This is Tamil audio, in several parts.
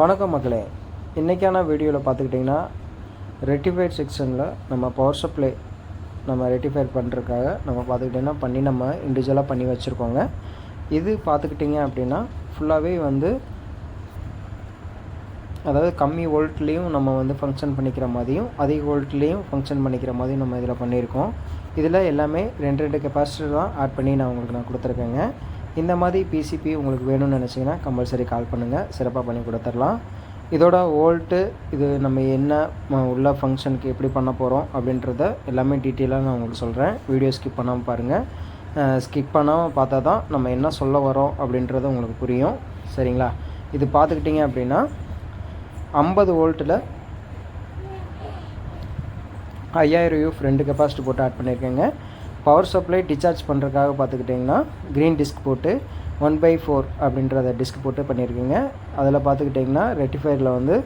வணக்கம் மக்களே. இன்றைக்கான வீடியோவில் பார்த்துக்கிட்டிங்கன்னா ரெட்டிஃபைட் செக்ஷனில் நம்ம பவர் சப்ளை நம்ம ரெட்டிஃபை பண்ணுறதுக்காக நம்ம பார்த்துக்கிட்டிங்கன்னா பண்ணி நம்ம இண்டிவிஜுவலாக பண்ணி வச்சுருக்கோங்க. இது பார்த்துக்கிட்டிங்க அப்படின்னா ஃபுல்லாகவே வந்து அதாவது கம்மி வோல்ட்லேயும் நம்ம வந்து ஃபங்க்ஷன் பண்ணிக்கிற மாதிரியும் அதிக வோல்ட்லேயும் ஃபங்க்ஷன் பண்ணிக்கிற மாதிரியும் நம்ம இதில் பண்ணியிருக்கோம். இதில் எல்லாமே ரெண்டு ரெண்டு கெப்பாசிட்டி தான் ஆட் பண்ணி நான் உங்களுக்கு நான் கொடுத்துருக்கேங்க. இந்த மாதிரி பிசிபி உங்களுக்கு வேணும்னு நினச்சிங்கன்னா கம்பல்சரி கால் பண்ணுங்கள் சிறப்பாக பண்ணி கொடுத்துடலாம். இதோட வோல்ட்டு இது நம்ம என்ன உள்ள ஃபங்க்ஷனுக்கு எப்படி பண்ண போகிறோம் அப்படின்றத எல்லாமே டீட்டெயிலாக நான் உங்களுக்கு சொல்கிறேன் வீடியோ ஸ்கிப் பண்ணாமல் பாருங்கள் ஸ்கிப் பண்ணாமல் பார்த்தா தான் நம்ம என்ன சொல்ல வரோம் அப்படின்றது உங்களுக்கு புரியும். சரிங்களா? இது பார்த்துக்கிட்டிங்க அப்படின்னா ஐம்பது வோல்ட்டில் ஐயாயிரம் யூஃப் ரெண்டு கெப்பாசிட்டி போட்டு ஆட் பண்ணியிருக்கேங்க பவர் சப்ளை டிசார்ஜ் பண்ணுறதுக்காக பார்த்துக்கிட்டிங்கன்னா க்ரீன் டிஸ்க் போட்டு ஒன் பை ஃபோர் அப்படின்றத டிஸ்க் போட்டு பண்ணியிருக்கீங்க. அதில் பார்த்துக்கிட்டிங்கன்னா ரெட்டிஃபயரில் வந்து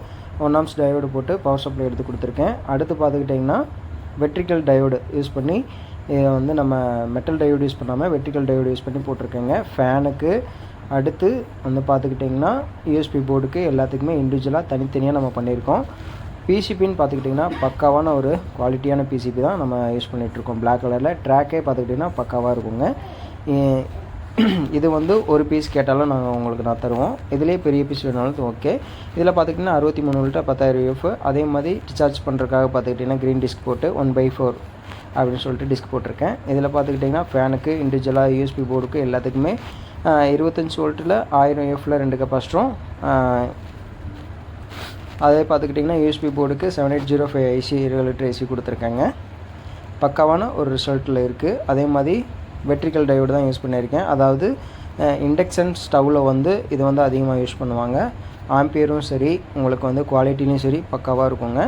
ஒன் ஆம்ஸ் டயோடு போட்டு பவர் சப்ளை எடுத்து கொடுத்துருக்கேன். அடுத்து பார்த்துக்கிட்டிங்கன்னா வெட்ரிக்கல் டயோடு யூஸ் பண்ணி இதை வந்து நம்ம மெட்டல் டயோடு யூஸ் பண்ணாமல் வெட்ரிக்கல் டயோடு யூஸ் பண்ணி போட்டிருக்கேங்க. ஃபேனுக்கு அடுத்து வந்து பார்த்துக்கிட்டிங்கன்னா யூஎஸ்பி போர்டுக்கு எல்லாத்துக்குமே இண்டிவிஜுவலாக தனித்தனியாக நம்ம பண்ணியிருக்கோம். பிசிபின்னு பார்த்துக்கிட்டிங்கன்னா பக்காவான ஒரு குவாலிட்டியான பிசிபி தான் நம்ம யூஸ் பண்ணிகிட்ருக்கோம் பிளாக் கலரில் ட்ராக்கே பார்த்துக்கிட்டிங்கன்னா பக்காவாக இருக்குங்க. இது வந்து ஒரு பீஸ் கேட்டாலும் நாங்கள் உங்களுக்கு நான் தருவோம். இதுலேயே பெரிய பீஸ் வேணாலும் ஓகே இதில் பார்த்துக்கிட்டிங்கன்னா அறுபத்தி மூணு வோல்ட்டு பத்தாயிரம் யூஎஃப் அதே மாதிரி டிஸ்சார்ஜ் பண்ணுறதுக்காக பார்த்துக்கிட்டிங்கன்னா க்ரீன் டிஸ்க் போட்டு ஒன் பை ஃபோர் அப்படின்னு சொல்லிட்டு டிஸ்க் போட்டிருக்கேன். இதில் பார்த்துக்கிட்டிங்கன்னா ஃபேனுக்கு இண்டிவிஜுவலாக யூஎஸ்பி போர்டுக்கு எல்லாத்துக்குமே இருபத்தஞ்சி வோல்ட்டில் ஆயிரம் எஃப்பில் ரெண்டு கெப்பாசிட்டரும் அதே பார்த்துக்கிட்டிங்கன்னா யூஎஸ்பி போர்டுக்கு seven eight zero five IC regulator IC கொடுத்துருக்காங்க. பக்காவான ஒரு ரிசல்ட்டில் இருக்குது அதே மாதிரி வெட்ரிக்கல் டையோடு தான் யூஸ் பண்ணியிருக்கேன். அதாவது இண்டக்ஷன் ஸ்டவ்வில் வந்து இது வந்து அதிகமாக யூஸ் பண்ணுவாங்க. ஆம்பியரும் சரி உங்களுக்கு வந்து குவாலிட்டிலையும் சரி பக்காவாக இருக்குங்க.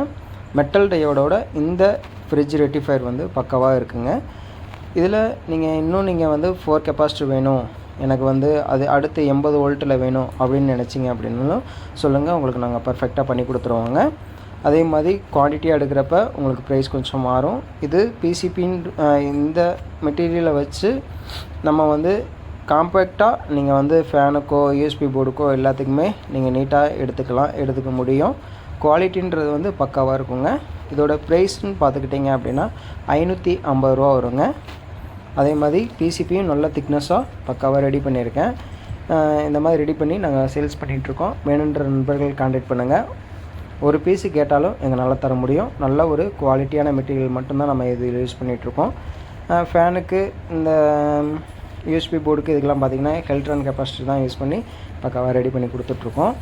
மெட்டல் டையோடோட இந்த ஃப்ரிட்ஜ் ரெட்டிஃபயர் வந்து பக்காவாக இருக்குங்க. இதில் நீங்கள் இன்னும் நீங்கள் வந்து ஃபோர் கெப்பாசிட்டி வேணும். எனக்கு வந்து அது அடுத்து எண்பது வோல்ட்டில் வேணும் அப்படின்னு நினச்சிங்க அப்படின்னாலும் சொல்லுங்கள் உங்களுக்கு நாங்கள் பர்ஃபெக்டாக பண்ணி கொடுத்துருவோங்க. அதே மாதிரி குவான்டிட்டியாக எடுக்கிறப்ப உங்களுக்கு ப்ரைஸ் கொஞ்சம் மாறும். இது பிசிபின் இந்த மெட்டீரியலை வச்சு நம்ம வந்து காம்பேக்டாக நீங்கள் வந்து ஃபேனுக்கோ யூஎஸ்பி போர்டுக்கோ எல்லாத்துக்குமே நீங்கள் நீட்டாக எடுத்துக்கலாம் எடுத்துக்க முடியும். குவாலிட்டின்றது வந்து பக்காவாக இருக்குங்க. இதோட ப்ரைஸ்ன்னு பார்த்துக்கிட்டிங்க அப்படின்னா ஐநூற்றி ஐம்பது ரூபா வருங்க. அதே மாதிரி பிசிபியும் நல்ல திக்னஸாக பக்காவாக ரெடி பண்ணியிருக்கேன். இந்த மாதிரி ரெடி பண்ணி நாங்கள் சேல்ஸ் பண்ணிகிட்ருக்கோம். வேணுன்ற நண்பர்கள் காண்டாக்ட் பண்ணுங்கள் ஒரு பீஸு கேட்டாலும் எங்களால் தர முடியும். நல்ல ஒரு குவாலிட்டியான மெட்டீரியல் மட்டும்தான் நம்ம இதில் யூஸ் பண்ணிகிட்ருக்கோம். ஃபேனுக்கு இந்த யூஎஸ்பி போர்டுக்கு இதுக்கெல்லாம் பார்த்திங்கன்னா ஹெல்ட்ரன் கெப்பாசிட்டி தான் யூஸ் பண்ணி பக்காவாக ரெடி பண்ணி கொடுத்துட்ருக்கோம்.